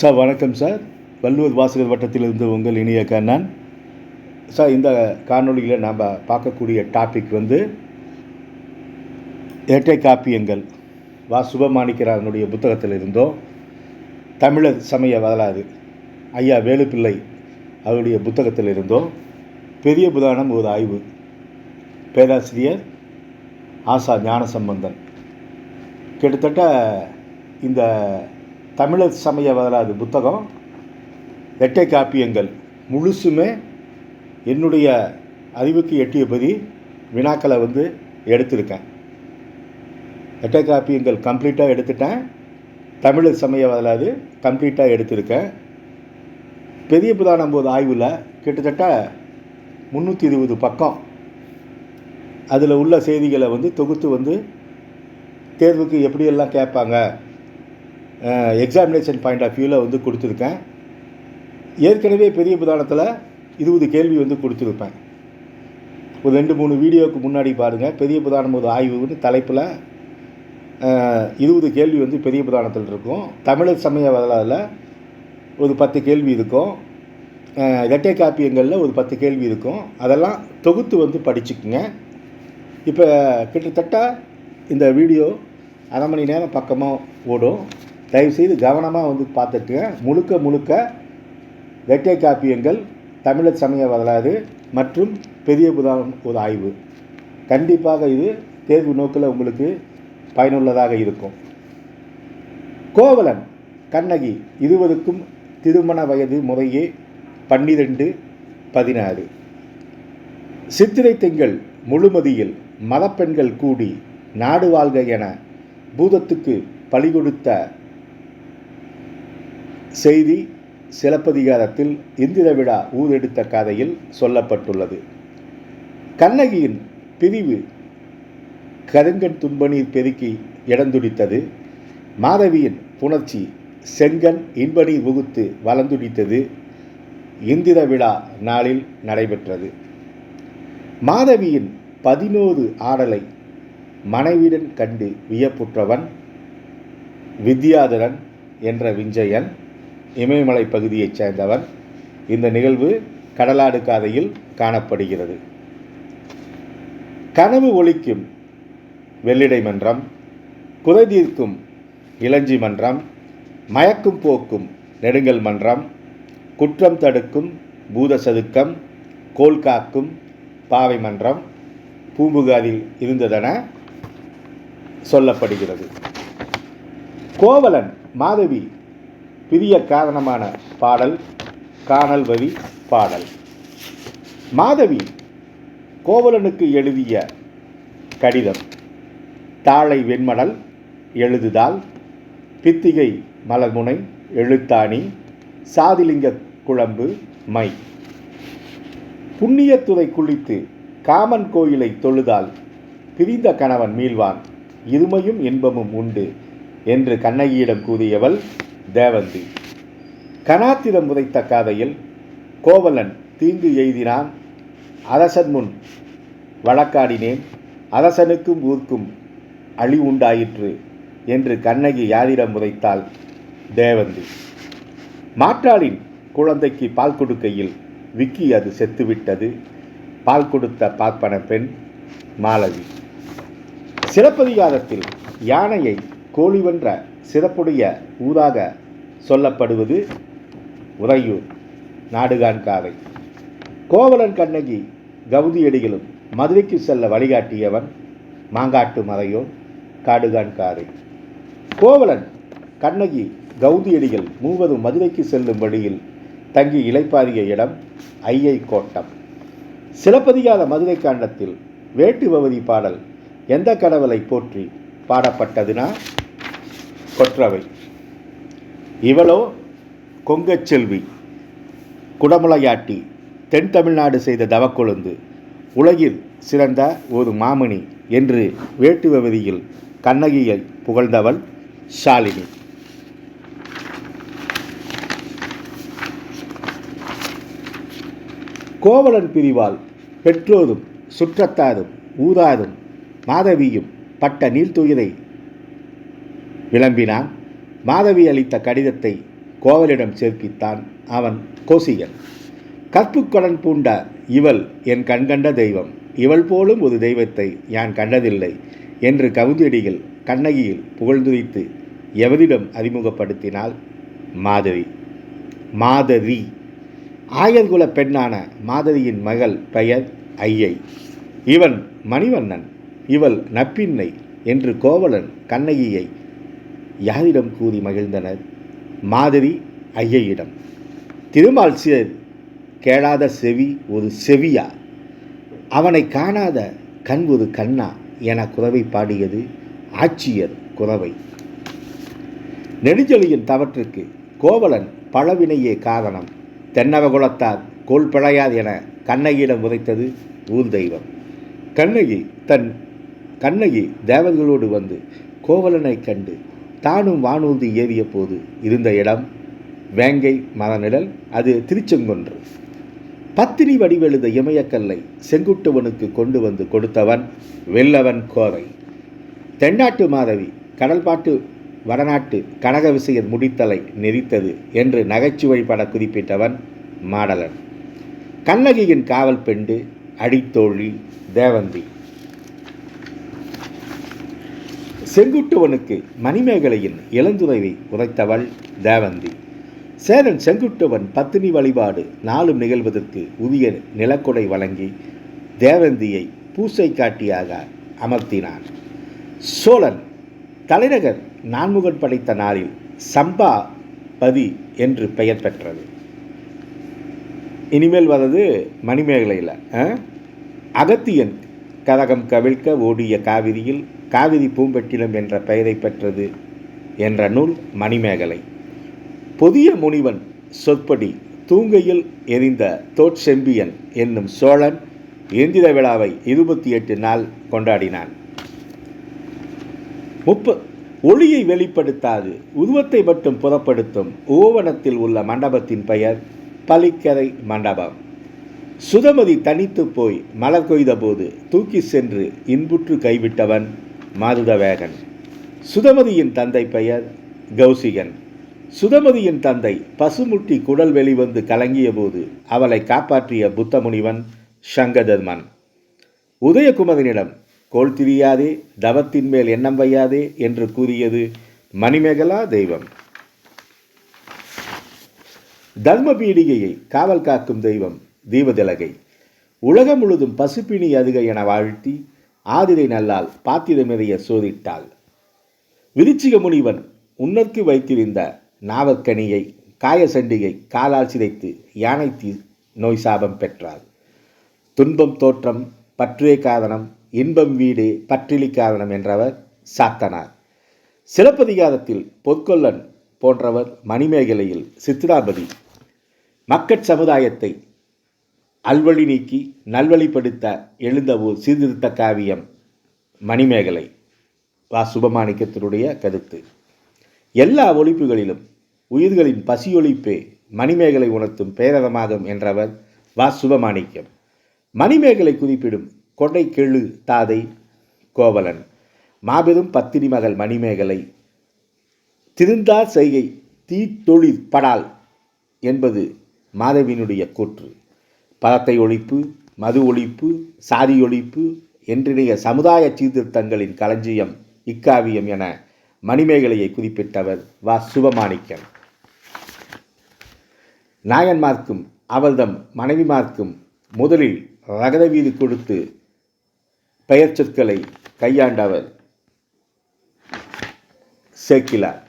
Sir வணக்கம் sir. Valluvar வாசகர் வட்டத்திலிருந்து உங்கள் இனிய கண்ணன். சார் இந்த காணொளியில் நாம் பார்க்கக்கூடிய டாபிக் வந்து இரட்டை காப்பியங்கள். வா சுபமாணிக்கரானுடைய புத்தகத்தில் இருந்தோ தமிழர் சமய வரலாறு ஐயா வேலுப்பிள்ளை அவருடைய புத்தகத்தில் இருந்தோம் பெரிய புதானம் ஒரு ஆய்வு. பேராசிரியர் ஆசா ஞானசம்பந்தன். கிட்டத்தட்ட இந்த தமிழர் சமய வரலாறு புத்தகம் எட்டை காப்பியங்கள் முழுசுமே என்னுடைய அறிவுக்கு எட்டியபடி வினாக்களை வந்து எடுத்திருக்கேன். இரட்டை காப்பியங்கள் கம்ப்ளீட்டாக எடுத்துட்டேன். தமிழர் சமய வரலாறு கம்ப்ளீட்டாக எடுத்திருக்கேன். பெரிய புராணம் போது ஆய்வில் கிட்டத்தட்ட முந்நூற்றி இருபது பக்கம் அதில் உள்ள செய்திகளை வந்து தொகுத்து வந்து தேர்வுக்கு எப்படியெல்லாம் கேட்பாங்க எக்ஸாமினேஷன் பாயிண்ட் ஆஃப் வியூவில் வந்து கொடுத்துருக்கேன். ஏற்கனவே பெரிய புதானத்தில் இருபது கேள்வி வந்து கொடுத்துருப்பேன். ஒரு ரெண்டு மூணு வீடியோவுக்கு முன்னாடி பாருங்கள் பெரிய புதானம் ஒரு ஆய்வுன்னு தலைப்பில் இருபது கேள்வி வந்து பெரிய புதானத்தில் இருக்கும். தமிழர் சமய வரலாறில் ஒரு பத்து கேள்வி இருக்கும். இரட்டை காப்பியங்களில் ஒரு பத்து கேள்வி இருக்கும். அதெல்லாம் தொகுத்து வந்து படிச்சுக்குங்க. இப்போ கிட்டத்தட்ட இந்த வீடியோ அரை மணி நேரம் பக்கமாக ஓடும். தயவுசெய்து கவனமாக வந்து பார்த்துட்டுங்க முழுக்க முழுக்க வெட்டை காப்பியங்கள் தமிழர் சமய வரலாறு மற்றும் பெரிய புதானம் ஒரு ஆய்வு. கண்டிப்பாக இது தேர்வு நோக்கில் உங்களுக்கு பயனுள்ளதாக இருக்கும். கோவலன் கண்ணகி இருவருக்கும் திருமண வயது முறையே பன்னிரெண்டு பதினாறு. சித்திரை திங்கள் முழுமதியில் மதப்பெண்கள் கூடி நாடு வாழ்க என பூதத்துக்கு பலி கொடுத்த செய்தி சிலப்பதிகாரத்தில் இந்திர விழா ஊரெடுத்த கதையில் சொல்லப்பட்டுள்ளது. கண்ணகியின் பிரிவு கருங்கன் துன்பநீர் பெருக்கி இடந்துடித்தது. மாதவியின் புணர்ச்சி செங்கன் இன்பநீர் உகுத்து வளர்ந்துடித்தது. இந்திர விழா நாளில் நடைபெற்றது. மாதவியின் பதினோரு ஆடலை மனைவிடன் கண்டு வியப்புற்றவன் வித்யாதரன் என்ற விஞ்சயன் இமயமலை பகுதியைச் சேர்ந்தவன் இந்த நிகழ்வு கடலாடு காதையில் காணப்படுகிறது. கனவு ஒழிக்கும் வெள்ளிடை மன்றம் குதை தீர்க்கும் இளஞ்சி மன்றம் மயக்கும் போக்கும் நெடுங்கல் மன்றம் குற்றம் தடுக்கும் பூத சதுக்கம் கோல் காக்கும் பாவை மன்றம் பூம்புகாரில் இருந்ததென சொல்லப்படுகிறது. கோவலன் மாதவி பிரிய காரணமான பாடல் காணல் வரி பாடல். மாதவி கோவலனுக்கு எழுதிய கடிதம் தாளை வெண்மணல் எழுதுதால் பித்திகை மலர்முனை எழுத்தாணி சாதிலிங்க குழம்பு மை. புண்ணியத்துறை குளித்து காமன் கோயிலை தொழுதால் பிரிந்த கணவன் மீள்வான் இருமையும் இன்பமும் உண்டு என்று கண்ணகியிடம் கூறியவள் தேவந்தி. கனாத்திரம் உதைத்த காதையில் கோவலன் தீங்கு எய்தினான். அரசன் முன் வழக்காடினேன். அரசனுக்கும் ஊர்க்கும் அழி உண்டாயிற்று என்று கண்ணகி யாரிடம் உதைத்தாள் தேவந்தி. மாற்றாளின் குழந்தைக்கு பால் கொடுக்கையில் விக்கி அது செத்துவிட்டது. பால் கொடுத்த பார்ப்பன பெண் மாலவி சிலப்பதிகாரத்தில் யானையை கோழி வென்ற சிறப்புடைய ஊராக சொல்லப்படுவது உறையூர் நாடுகான்காரை கோவலன் கண்ணகி கவுதியடிகளும் மதுரைக்கு செல்ல வழிகாட்டியவன் மாங்காட்டு மறையோன் காடுகான்காரை கோவலன் கண்ணகி கவுதியடிகள் மூவரும் மதுரைக்கு செல்லும் வழியில் தங்கி இலைப்பாரிய இடம் ஐயை கோட்டம் சிலப்பதிகார மதுரை காண்டத்தில் வேட்டு பாடல் எந்த கடவுளை போற்றி பாடப்பட்டதுனா? கொற்றவை. இவளோ கொங்கச் செல்வி குடமுளையாட்டி தென் தமிழ்நாடு செய்த தவக்கொழுந்து உலகில் சிறந்த ஒரு மாமணி என்று வேட்டுவவதியில் கண்ணகியை புகழ்ந்தவள் ஷாலினி. கோவலன் பிரிவால் பெற்றோரும் சுற்றத்தாரும் ஊராரும் மாதவியும் பட்ட நீர்த்துயிரை விளம்பினான். மாதவி அளித்த கடிதத்தை கோவலிடம் சேர்ப்பித்தான் அவன் கோசிகன் கற்புக்கடன் பூண்ட இவள் என் கண்கண்ட தெய்வம். இவள் போலும் ஒரு தெய்வத்தை யான் கண்டதில்லை என்று கவுந்தியடிகள் கண்ணகியில் புகழ்ந்துரைத்து எவரிடம் அறிமுகப்படுத்தினாள் மாதவி. மாதவி. ஆயர்குல பெண்ணான மாதவியின் மகள் பெயர் ஐயை. இவன் மணிவண்ணன். இவள் நப்பின்னை என்று கோவலன் கண்ணகியை யாரிடம் கூறி மகிழ்ந்தனர்? மாதவி ஐயையிடம். திருமால் சேர் கேளாத செவி ஒரு செவியா? அவனை காணாத கண் ஒரு கண்ணா? என குறவை பாடியது ஆட்சியர் குறவை. நெடுஞ்சொலியின் தவற்றுக்கு கோவலன் பழவினையே காரணம். தென்னவகுலத்தார் கோல் பிழையார் என கண்ணகியிடம் உரைத்தது ஊர் தெய்வம். கண்ணகி தன் கண்ணகி தேவர்களோடு வந்து கோவலனைக் கண்டு தானும் வானூர்தி ஏறிய போது இருந்த இடம் வேங்கை மரநிழல் அது திருச்செங்கொன்று. பத்தினி வடிவெழுத இமயக்கல்லை செங்குட்டுவனுக்கு கொண்டு வந்து கொடுத்தவன் வெல்லவன் கோரை. தென்னாட்டு மாதவி கடல்பாட்டு வடநாட்டு கனக விசையர் முடித்தலை நெறித்தது என்று நகைச்சுவை பட குறிப்பிட்டவன் மாடலன். கண்ணகியின் காவல் பெண்டு அடித்தோழி தேவந்தி. செங்குட்டுவனுக்கு மணிமேகலையின் இளந்துறைவை உரைத்தவள் தேவந்தி. சேரன் செங்குட்டுவன் பத்தினி வழிபாடு நாளும் நிகழ்வதற்கு உரிய நிலக்கொடை வழங்கி தேவந்தியை பூசை காட்டியாக அமர்த்தினான். சோழன் தலைநகர் நான்முகன் படைத்த நாளில் சம்பா பதி என்று பெயர் பெற்றது. இனிமேல் வர்றது மணிமேகலையில் அகத்தியன் கதகம் கவிழ்க்க ஓடிய காவிரியில் காவிரி பூம்பெட்டிலம் என்ற பெயரை பெற்றது என்ற நூல் மணிமேகலை. புதிய முனிவன் சொற்படி தூங்கையில் எரிந்த தோற்செம்பியன் என்னும் சோழன் எந்திர விழாவை இருபத்தி எட்டு நாள் கொண்டாடினான். முப்ப ஒளியை வெளிப்படுத்தாது உருவத்தை மட்டும் புறப்படுத்தும் ஓவனத்தில் உள்ள மண்டபத்தின் பெயர் பலிக்கரை மண்டபம். சுதமதி தனித்து போய் மலர் கொய்தபோது தூக்கி சென்று இன்புற்று கைவிட்டவன் மாருதவேகன் சுதமதியின் தந்தை பெயர் கௌசிகன். சுதமதியின் தந்தை பசுமுட்டி குடல் வெளிவந்து கலங்கிய போது அவளை காப்பாற்றிய புத்தமுனிவன் சங்கதர்மன். உதயகுமரனிடம் கோல் திரியாதே தவத்தின் மேல் எண்ணம் வையாதே என்று கூறியது மணிமேகலா தெய்வம். தர்ம பீடிகையை காவல் காக்கும் தெய்வம் தீபதிலகை. உலகம் முழுதும் பசுப்பிணி அதுகை என வாழ்த்தி ஆதிரை நல்லால் பாத்திரமிறைய சோதிட்டாள். விருச்சிக முனிவன் உன்னற்கு வைத்திருந்த நாவற்கனியை காயசண்டிகை காலால் சிதைத்து யானை தீ நோய் சாபம் பெற்றாள். துன்பம் தோற்றம் பற்றே காரணம் இன்பம் வீடு பற்றிலி காரணம் என்றவர் சாத்தனார். சிலப்பதிகாரத்தில் பொற்கொல்லன் போன்றவர் மணிமேகலையில் சித்திராபதி. மக்கட் சமுதாயத்தை அல்வழி நீக்கி நல்வழிப்படுத்த எழுந்த ஒரு சீர்திருத்த காவியம் மணிமேகலை. வா. சுபமாணிக்கத்தினுடைய கருத்து. எல்லா ஒழிப்புகளிலும் உயிர்களின் பசியொழிப்பே மணிமேகலை உணர்த்தும் பேரதமாகும் என்றவர் வா. சுபமாணிக்கம். மணிமேகலை குறிப்பிடும் கொடை கெழு தாதை கோவலன். மாபெரும் பத்தினி மகள் மணிமேகலை. திருந்தார் செய்கை தீத்தொழிற் படால் என்பது மாதவியினுடைய கூற்று. பதத்தை ஒழிப்பு மது ஒழிப்பு சாதி ஒழிப்பு என்றினைய சமுதாய சீர்திருத்தங்களின் களஞ்சியம் இக்காவியம் என மணிமேகலையை குறிப்பிட்டவர் வா. சுபமாணிக்கம். நாயன்மார்க்கும் அவர்தம் மனைவிமார்க்கும் முதலில் ரகத வீடு கொடுத்து பெயர் சொற்களை கையாண்டவர் சேக்கிலார்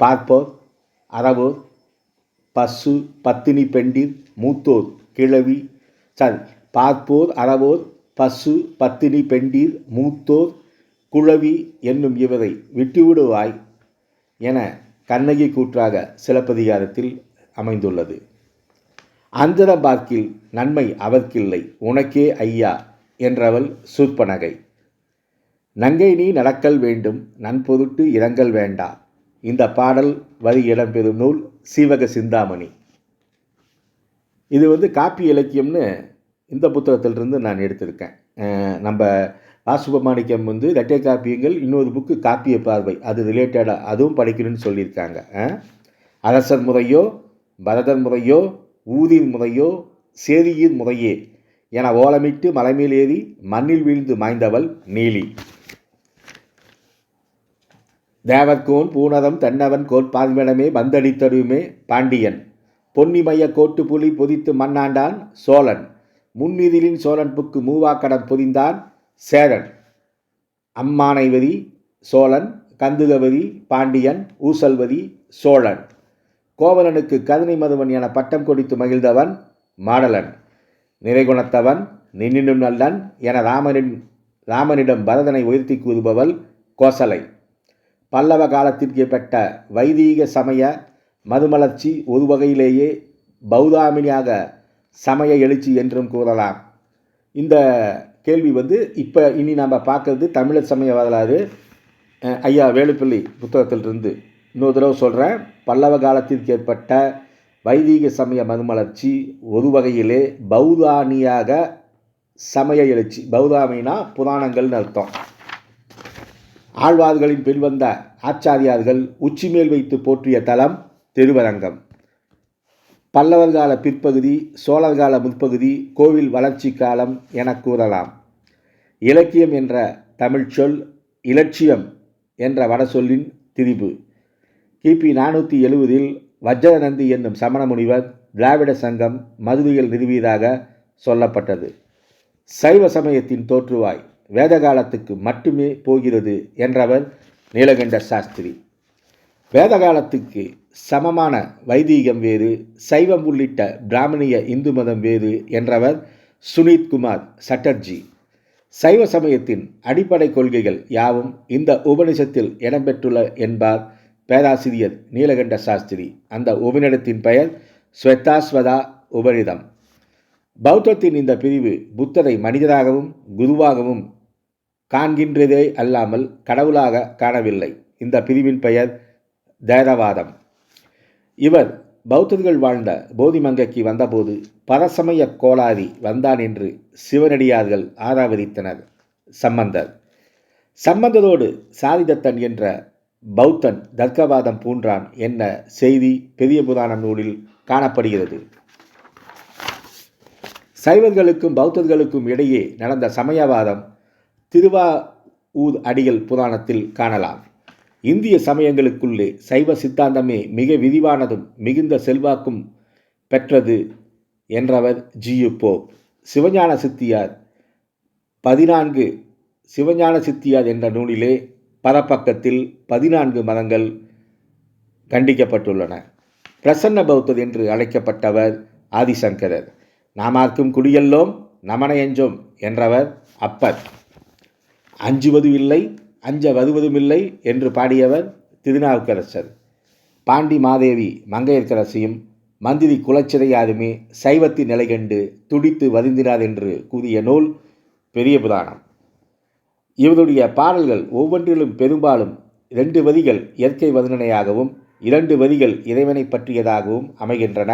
பார்ப்போர் அறவோர் பசு பத்தினி பெண்டிர் மூத்தோர் கிழவி சாரி பார்ப்போர் அறவோர் பசு பத்தினி பெண்டீர் மூத்தோர் குழவி என்னும் இவரை விட்டுவிடுவாய் என கண்ணகி கூற்றாக சிலப்பதிகாரத்தில் அமைந்துள்ளது. அந்தரம் பார்க்கில் நன்மை அவர்க்கில்லை உனக்கே ஐயா என்றவள் சூர்பனகை நங்கை நீ நடக்கல் வேண்டும் நன்பொருட்டு இரங்கல் வேண்டா. இந்த பாடல் வரி இடம்பெறும் நூல் சீவக சிந்தாமணி. இது வந்து காப்பி இலக்கியம்னு இந்த புத்தகத்திலிருந்து நான் எடுத்திருக்கேன். நம்ம வாசுபமாணிக்கம் வந்து ரெட்டை காப்பியங்கள் இன்னொரு புக்கு காப்பிய பார்வை அது ரிலேட்டடாக அதுவும் படிக்கணும்னு சொல்லியிருக்காங்க. அரசர் முறையோ பரதர் முறையோ ஊதிர் முறையோ சேரியின் முறையே என ஓலமிட்டு மலைமேல் ஏறி மண்ணில் வீழ்ந்து மாய்ந்தவள் நீலி. தேவர்கோன் பூனதம் தென்னவன் கோட்பான்மிடமே வந்தடித்தடுமே பாண்டியன். பொன்னிமய கோட்டு புலி பொதித்து மண்ணாண்டான் சோழன். முன்னிதிலின் சோழன் புக்கு மூவாக்கடன் பொதிந்தான் சேரன். அம்மானைவதி சோழன் கந்துகவதி பாண்டியன் ஊசல்வதி சோழன். கோவலனுக்கு கதனை மதுவன் என பட்டம் கொடுத்து மகிழ்ந்தவன் மாடலன். நிறைகுணத்தவன் நின்னினும் நல்லன் என ராமனின் ராமனிடம் பரதனை உயர்த்தி கூறுபவள் கோசலை. பல்லவ காலத்திற்கு பெற்ற வைதீக சமய மதுமலர்ச்சி ஒரு வகையிலேயே பௌதாமினியாக சமய எழுச்சி என்றும் கூறலாம். இந்த கேள்வி வந்து இப்போ இனி நம்ம பார்க்கறது தமிழர் சமய வரலாறு ஐயா வேலுப்பள்ளி புத்தகத்திலிருந்து. இன்னொரு தடவை சொல்கிறேன் பல்லவ காலத்திற்கு ஏற்பட்ட வைதீக சமய மதுமலர்ச்சி ஒரு வகையிலே பௌதானியாக சமய எழுச்சி பௌதாமினா புராணங்கள்னு அர்த்தம். ஆழ்வார்களின் பின்வந்த ஆச்சாரியார்கள் உச்சிமேல் வைத்து போற்றிய தலம் திருவரங்கம். பல்லவர் கால பிற்பகுதி சோழர் கால முற்பகுதி கோவில் வளர்ச்சி காலம் என கூறலாம். இலக்கியம் என்ற தமிழ்ச்சொல் இலட்சியம் என்ற வடசொல்லின் திரிபு. கிபி நானூற்றி எழுவதில் வஜ்ரநந்தி என்னும் சமண முனிவர் திராவிட சங்கம் மதுரையில் நிறுவியதாக சொல்லப்பட்டது. சைவ சமயத்தின் தோற்றுவாய் வேத காலத்துக்கு மட்டுமே போகிறது என்றவர் நீலகண்ட சாஸ்திரி. வேத காலத்துக்கு சமமான வைதீகம் வேறு சைவம் உள்ளிட்ட பிராமணிய இந்து மதம் வேறு என்றவர் சுனித் குமார் சட்டர்ஜி. சைவ சமயத்தின் அடிப்படை கொள்கைகள் யாவும் இந்த உபனிஷத்தில் இடம்பெற்றுள்ள என்பார் பேராசிரியர் நீலகண்ட சாஸ்திரி. அந்த உபநிடத்தின் பெயர் ஸ்வெத்தாஸ்வதா உபனிதம் பௌத்தத்தின் இந்த பிரிவு புத்தரை மனிதராகவும் குருவாகவும் காண்கின்றதே அல்லாமல் கடவுளாக காணவில்லை. இந்த பிரிவின் பெயர் தேரவாதம். இவர் பௌத்தர்கள் வாழ்ந்த போதிமங்கைக்கு வந்தபோது பரசமய கோளாரி வந்தான் என்று சிவனடியார்கள் ஆராவரித்தனர் சம்பந்தர். சம்பந்தரோடு சாரிதத்தன் என்ற பௌத்தன் தர்க்கவாதம் பூன்றான் என்ன செய்தி பெரிய புராணம் நூலில் காணப்படுகிறது. சைவர்களுக்கும் பௌத்தர்களுக்கும் இடையே நடந்த சமயவாதம் திருவா ஊர் அடிகள் புராணத்தில் காணலாம். இந்திய சமயங்களுக்குள்ளே சைவ சித்தாந்தமே மிக விரிவானதும் மிகுந்த செல்வாக்கும் பெற்றது என்றவர் ஜியு போப். சிவஞான சித்தியார். பதினான்கு சிவஞான சித்தியார் என்ற நூலிலே பரப்பக்கத்தில் பதினான்கு மதங்கள் கண்டிக்கப்பட்டுள்ளன. பிரசன்ன பௌத்தர் என்று அழைக்கப்பட்டவர் ஆதிசங்கரர். நாமார்க்கும் குடியெல்லோம் நமனையஞ்சோம் என்றவர் அப்பர். அஞ்சுவது இல்லை அஞ்ச வருவதுமில்லை என்று பாடியவர் திருநாவுக்கரசர். பாண்டி மாதேவி மங்கையர்க்கரசியும் மந்திரி குலச்சிறையாருமே சைவத்தின் நிலை கண்டு துடித்து வருந்தினார் என்று கூறிய நூல் பெரிய புராணம். இவருடைய பாடல்கள் ஒவ்வொன்றிலும் பெரும்பாலும் இரண்டு வரிகள் இயற்கை வர்ணனையாகவும் இரண்டு வரிகள் இறைவனை பற்றியதாகவும் அமைகின்றன.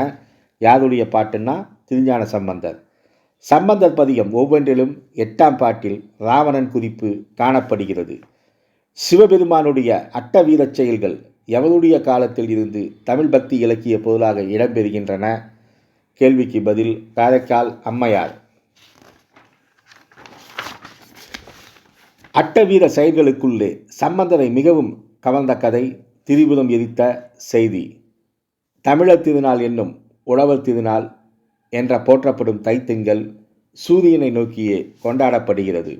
யாருடைய பாட்டுன்னா திருஞான சம்பந்தர். சம்பந்தர் பதிகம் ஒவ்வொன்றிலும் எட்டாம் பாட்டில் ராவணன் குறிப்பு காணப்படுகிறது. சிவபெருமானுடைய அட்ட வீரச் செயல்கள் எவருடைய காலத்தில் இருந்து தமிழ் பக்தி இலக்கிய பொருளாக இடம்பெறுகின்றன. கேள்விக்கு பதில் காரைக்கால் அம்மையார். அட்டவீர செயல்களுக்குள்ளே சம்பந்தரை மிகவும் கவர்ந்த கதை திரிபுரம் எரித்த செய்தி. தமிழர் திருநாள் என்னும் உழவர் திருநாள் என்ற போற்றப்படும் தைத்திங்கள் சூரியனை நோக்கியே கொண்டாடப்படுகிறது.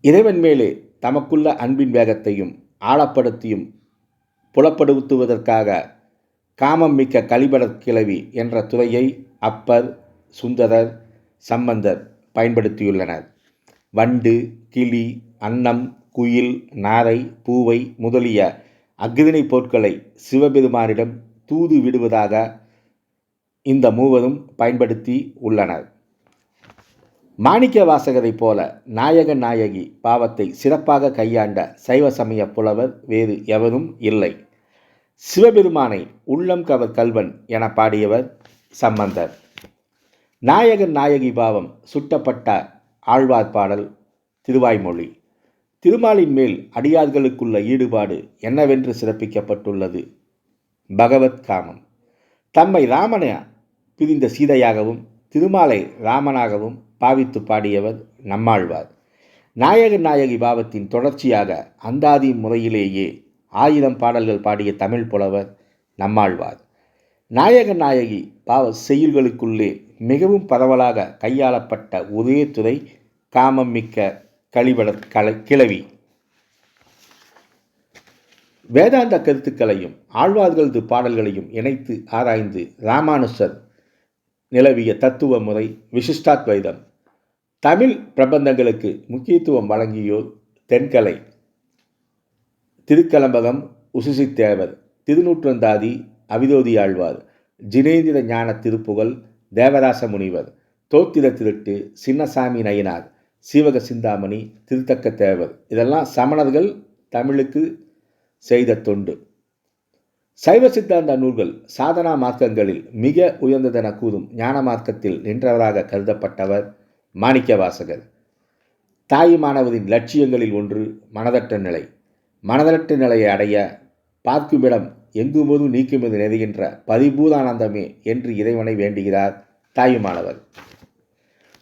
இறைவன் மேலே தமக்குள்ள அன்பின் வேகத்தையும் ஆழப்படுத்தியும் புலப்படுத்துவதற்காக காமம் மிக்க கலிபடக் கிளவி என்ற துறையை அப்பர் சுந்தரர் சம்பந்தர் பயன்படுத்தியுள்ளனர். வண்டு கிளி அன்னம் குயில் நாரை பூவை முதலிய அக்ரிணை பொருட்களை சிவபெருமானிடம் தூது விடுவதாக இந்த மூவரும் பயன்படுத்தி உள்ளனர். மாணிக்க வாசகரைப் போல நாயக நாயகி பாவத்தை சிறப்பாக கையாண்ட சைவ சமய புலவர் வேறு எவரும் இல்லை. சிவபெருமானை உள்ளம் கவர் கல்வன் என பாடியவர் சம்பந்தர். நாயகன் நாயகி பாவம் சுட்டப்பட்ட ஆழ்வார் பாடல் திருவாய்மொழி. திருமாலின் மேல் அடியார்களுக்குள்ள ஈடுபாடு என்னவென்று சிறப்பிக்கப்பட்டுள்ளது? பகவத் காமம். தம்மை ராமன பிரிந்த சீதையாகவும் திருமாலை ராமனாகவும் பாவித்து பாடியவர் நம்மாழ்வார். நாயக நாயகி பாவத்தின் தொடர்ச்சியாக அந்தாதி முறையிலேயே ஆயிரம் பாடல்கள் பாடிய தமிழ் புலவர் நம்மாழ்வார். நாயக நாயகி பாவ செய்யுள்களுக்குள்ளே மிகவும் பரவலாக கையாளப்பட்ட ஒரே துறை காமம் மிக்க கழிவட கலை கிளவி வேதாந்த கருத்துக்களையும் ஆழ்வார்களது பாடல்களையும் இணைத்து ஆராய்ந்து ராமானுசர் நிலவிய தத்துவ முறை விசிஷ்டாத்வைதம் தமிழ் பிரபந்தங்களுக்கு முக்கியத்துவம் வழங்கியோர் தென்கலை. திருக்கலம்பகம் உசுசித்தேவர் திருநூற்றந்தாதி அவிதோதி ஆழ்வார் ஜினேந்திர ஞான திருப்புகழ் தேவராச முனிவர் தோத்திர திருட்டு சின்னசாமி நயினார் சீவக சிந்தாமணி திருத்தக்க தேவர். இதெல்லாம் சமணர்கள் தமிழுக்கு செய்த தொண்டு. சைவ சித்தாந்த நூல்கள் சாதனா மார்க்கங்களில் மிக உயர்ந்ததென கூறும் ஞான மார்க்கத்தில் நின்றவராக கருதப்பட்டவர் மாணிக்க வாசகர். தாயுமானவரின் லட்சியங்களில் ஒன்று மனதட்ட நிலை. மனதட்ட நிலையை அடைய பார்க்குமிடம் எங்கும்போது நீக்குமது நெருகின்ற பரிபூதானந்தமே என்று இறைவனை வேண்டுகிறார் தாயுமானவர்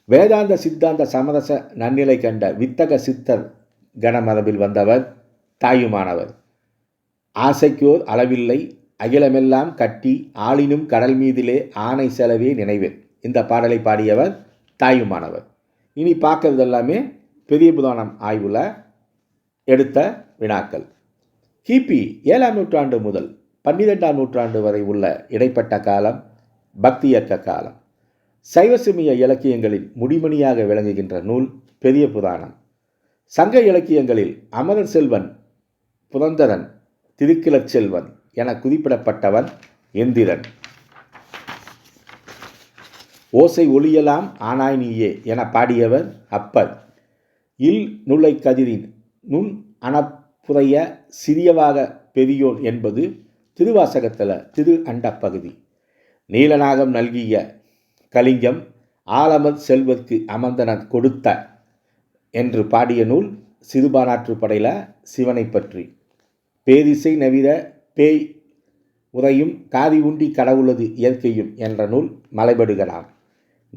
வேதாந்த சித்தாந்த சமரச நன்னிலை கண்ட வித்தக சித்தர் கணமரபில் வந்தவர் தாயுமானவர் ஆசைக்கோர் அளவில்லை அகிலமெல்லாம் கட்டி ஆளினும் கடல் மீதிலே ஆணை செலவே நினைவு இந்த பாடலை பாடியவர் தாயுமானவர். இனி பார்க்கறது எல்லாமே பெரிய புதானம் ஆய்வில் எடுத்த வினாக்கள். கிபி ஏழாம் நூற்றாண்டு முதல் பன்னிரெண்டாம் நூற்றாண்டு வரை உள்ள இடைப்பட்ட காலம் பக்தி இயக்க காலம் சைவசமிய இலக்கியங்களின் முடிமணியாக விளங்குகின்ற நூல் பெரிய புராணம். சங்க இலக்கியங்களில் அமரர் செல்வன் புரந்தரன் திருக்கிழச் செல்வன் என குறிப்பிடப்பட்டவன் எந்திரன். ஓசை ஒளியலாம் ஆனாய் நீயே என பாடியவர் அப்பர். இல் நுழை கதிரின் நுண் அணப்புதைய சிறியவாக பெரியோன் என்பது திருவாசகத்தில் திரு அண்டப்பகுதி நீலநாகம் நல்கிய கலிங்கம் ஆலமர் செல்வர்க்கு அமர்ந்தனர் கொடுத்த என்று பாடிய நூல் சிறுபானாற்று படையில் சிவனை பற்றி. பேதிசை நவிர பேய் உரையும் காதி உண்டி கடவுளது இயற்கையும் என்ற நூல் மலைபடுகலாம்.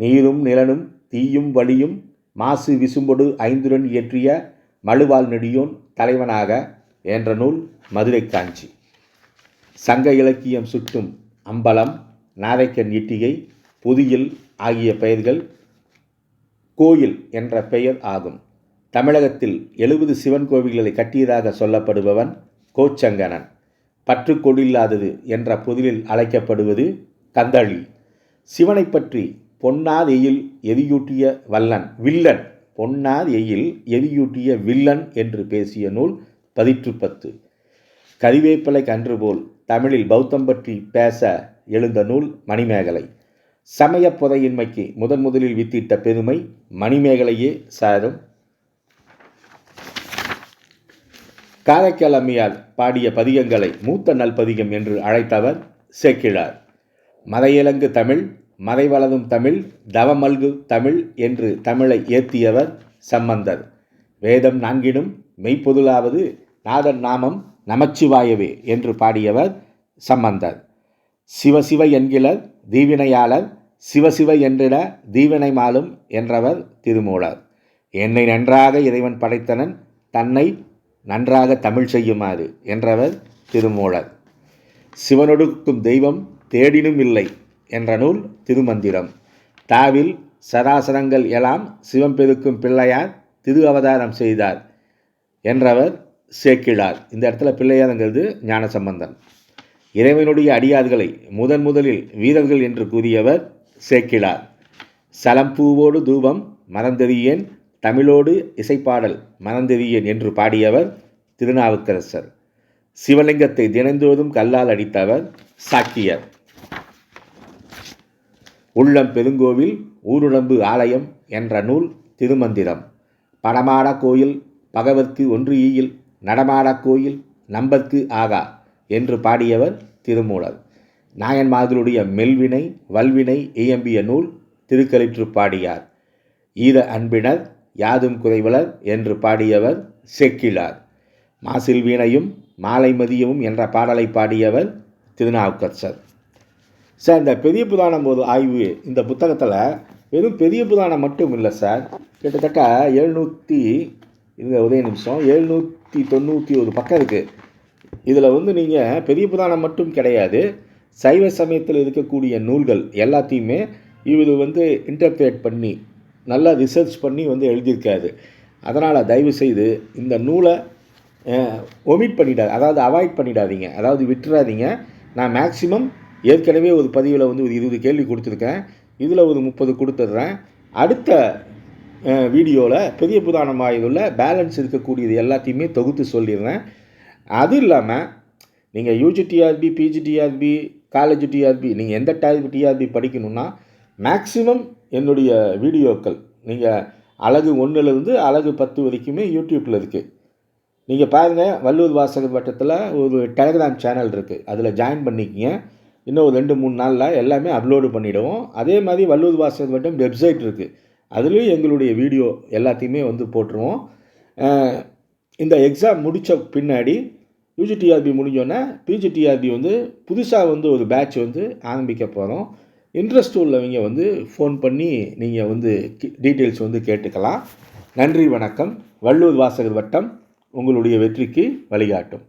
நீரும் நிலனும் தீயும் வழியும் மாசு விசும்பொடு ஐந்துடன் இயற்றிய மழுவால் நெடியோன் தலைவனாக என்ற நூல் மதுரை காஞ்சி. சங்க இலக்கியம் சுட்டும் அம்பலம் நாரைக்கன் இட்டிகை புதியில் ஆகிய பெயர்கள் கோயில் என்ற பெயர் ஆகும். தமிழகத்தில் எழுபது சிவன் கோவில்களை கட்டியதாக சொல்லப்படுபவன் கோச்சங்கனன் பற்று கொடில்லாதது என்ற பொதிலில் அழைக்கப்படுவது கந்தளி. சிவனை பற்றி பொன்னாதியில் எயில் எரியூட்டிய வல்லன் வில்லன். பொன்னாதியில் எயில் எரியூட்டிய வில்லன் என்று பேசிய நூல் பதிற்று பத்து கறிவேப்பிலை கன்று போல் தமிழில் பௌத்தம் பற்றி பேச எழுந்த நூல் மணிமேகலை. சமய புதையின்மைக்கு முதன் முதலில் வித்திட்ட பெருமை மணிமேகலையே சாரும். காரைக்கால் அம்மையார் பாடிய பதிகங்களை மூத்த நல்பதிகம் என்று அழைத்தவர் சேக்கிழார். மலையிலங்கு தமிழ் மறை வளரும் தமிழ் தவமல்கு தமிழ் என்று தமிழை ஏத்தியவர் சம்பந்தர். வேதம் நான்கினும் மெய்ப்பொருளாவது நாதன் நாமம் நமச்சிவாயவே என்று பாடியவர் சம்பந்தர். சிவசிவ என்கிற தீவினையாளர் சிவசிவ என்றிட தீவினை மாலும் என்றவர் திருமூலர். என்னை நன்றாக இறைவன் படைத்தனன் தன்னை நன்றாக தமிழ் செய்யுமாறு என்றவர் திருமூலர். சிவனொடுக்கும் தெய்வம் தேடினும் இல்லை என்ற நூல் திருமந்திரம். தாவில் சராசரங்கள் எல்லாம் சிவம் பெருக்கும் பிள்ளையார் திரு அவதாரம் செய்தார் என்றவர் சேக்கிழார் இந்த இடத்துல பிள்ளையாருங்கிறது ஞானசம்பந்தன் இறைவனுடைய அடியார்களை முதன் முதலில் வீரர்கள் என்று கூறியவர் சேக்கிழார் சலம்பூவோடு தூபம் மறந்தறியேன் தமிழோடு இசைப்பாடல் மறந்தறியேன் என்று பாடியவர் திருநாவுக்கரசர். சிவலிங்கத்தை தினந்தோறும் கல்லால் அடித்தவர் சாக்கியர். உள்ளம் பெருங்கோவில் ஊருடம்பு ஆலயம் என்ற நூல் திருமந்திரம். படமாட கோயில் பகவர்க்கு ஒன்று ஈயில் நடமாட கோயில் நம்பர்க்கு ஆகா என்று பாடியவர் திருமூலர். நாயன்மார்களுடைய மெல்வினை வல்வினை இயம்பிய நூல் திருக்கலிற்று பாடியார். ஈர அன்பினர் யாதும் குறைவலர் என்று பாடியவர் செக்கிலார் மாசில் வீணையும் மாலை மதியமும் என்ற பாடலை பாடியவர் திருநாவுக்கரசர். சார் இந்த பெரிய புதானம் ஒரு ஆய்வு. இந்த புத்தகத்தில் வெறும் பெரிய புதானம் மட்டும் இல்லை சார். கிட்டத்தட்ட எழுநூற்றி இந்த ஒரே நிமிஷம். எழுநூற்றி தொண்ணூற்றி ஒரு பக்கம் இருக்குது இதில் வந்து நீங்கள் பெரிய புராணம் மட்டும் கிடையாது. சைவ சமயத்தில் இருக்கக்கூடிய நூல்கள் எல்லாத்தையுமே இவர் வந்து இன்டர்பிரேட் பண்ணி நல்லா ரிசர்ச் பண்ணி வந்து எழுதியிருக்காரு. அதனால் தயவு செய்து இந்த நூலை ஒமிட் பண்ணிடாது அதாவது அவாய்ட் பண்ணிடாதீங்க. அதாவது விட்டுறாதீங்க. நான் மேக்ஸிமம் ஏற்கனவே ஒரு பதிவில் வந்து ஒரு இருபது கேள்வி கொடுத்துருக்கேன். இதில் ஒரு முப்பது கொடுத்துட்றேன். அடுத்த வீடியோவில் பெரிய புராணம் ஆயுதில் பேலன்ஸ் இருக்கக்கூடியது எல்லாத்தையுமே தொகுத்து சொல்லிடுறேன். அது இல்லாமல் நீங்கள் UG TRB PG TRB college TRB நீங்கள் எந்த டைப் டிஆர்பி படிக்கணும்னா மேக்ஸிமம் என்னுடைய வீடியோக்கள் நீங்கள் அழகு ஒன்றுலேருந்து அழகு பத்து வரைக்குமே யூடியூப்பில் இருக்குது நீங்கள் பாருங்கள் வள்ளூர் வாசகர் வட்டத்தில் ஒரு டெலகிராம் சேனல் இருக்குது அதில் ஜாயின் பண்ணிக்கிங்க. இன்னும் ஒரு ரெண்டு மூணு நாளில் எல்லாமே அப்லோடு பண்ணிவிடுவோம் அதே மாதிரி வள்ளூர் வாசகர் வட்டம் வெப்சைட் இருக்குது அதுலேயும் எங்களுடைய வீடியோ எல்லாத்தையுமே வந்து போட்டுருவோம். இந்த எக்ஸாம் முடித்த பின்னாடி யூஜிடிஆர்பி முடிஞ்சோன்னே பிஜிடிஆர்பி வந்து புதுசாக வந்து ஒரு பேட்ச் வந்து ஆரம்பிக்க போகிறோம் இன்ட்ரெஸ்ட் உள்ளவங்க வந்து ஃபோன் பண்ணி நீங்கள் வந்து டீட்டெயில்ஸ் வந்து கேட்டுக்கலாம். நன்றி வணக்கம். வள்ளூர் வாசகர் வட்டம் உங்களுடைய வெற்றிக்கு வழிகாட்டும்.